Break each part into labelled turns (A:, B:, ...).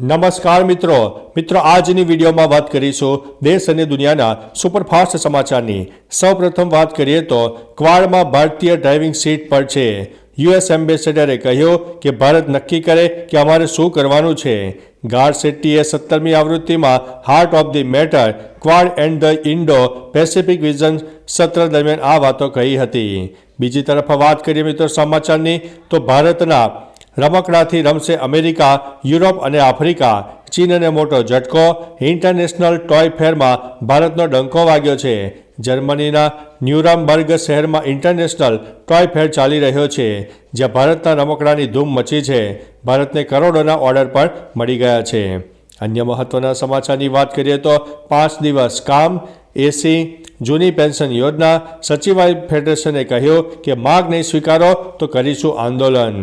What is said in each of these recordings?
A: નમસ્કાર મિત્રો. મિત્રો, આજની વિડીયોમાં વાત કરીશું દેશ અને દુનિયાના સુપરફાસ્ટ સમાચારની. સૌપ્રથમ વાત કરીએ તો ક્વાડમાં ભારતીય ડ્રાઇવિંગ સીટ પર છે. યુએસ એમ્બેસેડરે કહ્યું કે ભારત નક્કી કરે કે અમારે શું કરવાનું છે. ગાર્ડ શેટ્ટીએ સત્તરમી આવૃત્તિમાં heart of the matter Quad and the Indo Pacific vision સત્ર દરમિયાન આ વાતો કહી હતી. બીજી તરફ વાત કરીએ મિત્રો સમાચારની, તો ભારતના રમકડાથી રમશે અમેરિકા, યુરોપ અને આફ્રિકા. ચીનને મોટો ઝટકો. ઇન્ટરનેશનલ ટોય ફેરમાં ભારતનો ડંકો વાગ્યો છે. જર્મનીના ન્યુરામબર્ગ શહેરમાં ઇન્ટરનેશનલ ટોય ફેર ચાલી રહ્યો છે, જ્યાં ભારતના રમકડાની ધૂમ મચી છે. ભારતને કરોડોના ઓર્ડર પણ મળી ગયા છે. અન્ય મહત્વના સમાચારની વાત કરીએ તો પાંચ દિવસ કામ, એસી, જૂની પેન્શન યોજના. સચિવાલય ફેડરેશને કહ્યું કે, માગ નહીં સ્વીકારો તો કરીશું આંદોલન.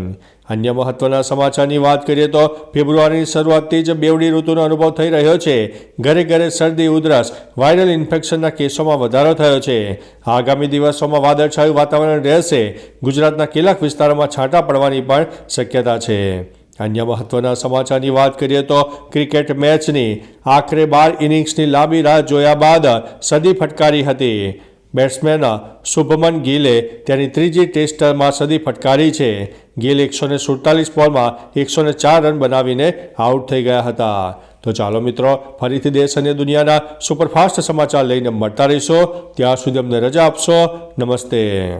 A: અન્ય મહત્વના સમાચારની વાત કરીએ તો ફેબ્રુઆરીની શરૂઆતથી જ બેવડી ઋતુનો અનુભવ થઈ રહ્યો છે. ઘરે ઘરે શરદી, ઉધરસ, વાયરલ ઇન્ફેક્શનના કેસોમાં વધારો થયો છે. આગામી દિવસોમાં વાદળછાયું વાતાવરણ રહેશે. ગુજરાતના કેટલાક વિસ્તારોમાં છાંટા પડવાની પણ શક્યતા છે. અન્ય મહત્વના સમાચારની વાત કરીએ તો ક્રિકેટ મેચની આખરે બાર ઇનિંગ્સની લાંબી રાહ જોયા બાદ સદી ફટકારી હતી. બેટ્સમેન શુભમન ગિલે તેની ત્રીજી ટેસ્ટમાં સદી ફટકારી છે. ગિલ એકસો ને સુડતાલીસ બોલમાં એકસો ને ચાર રન બનાવીને આઉટ થઈ ગયા હતા. તો ચાલો મિત્રો, ફરીથી દેશ અને દુનિયાના સુપરફાસ્ટ સમાચાર લઈને મળતા રહીશો. ત્યાં સુધી અમને રજા આપશો. નમસ્તે.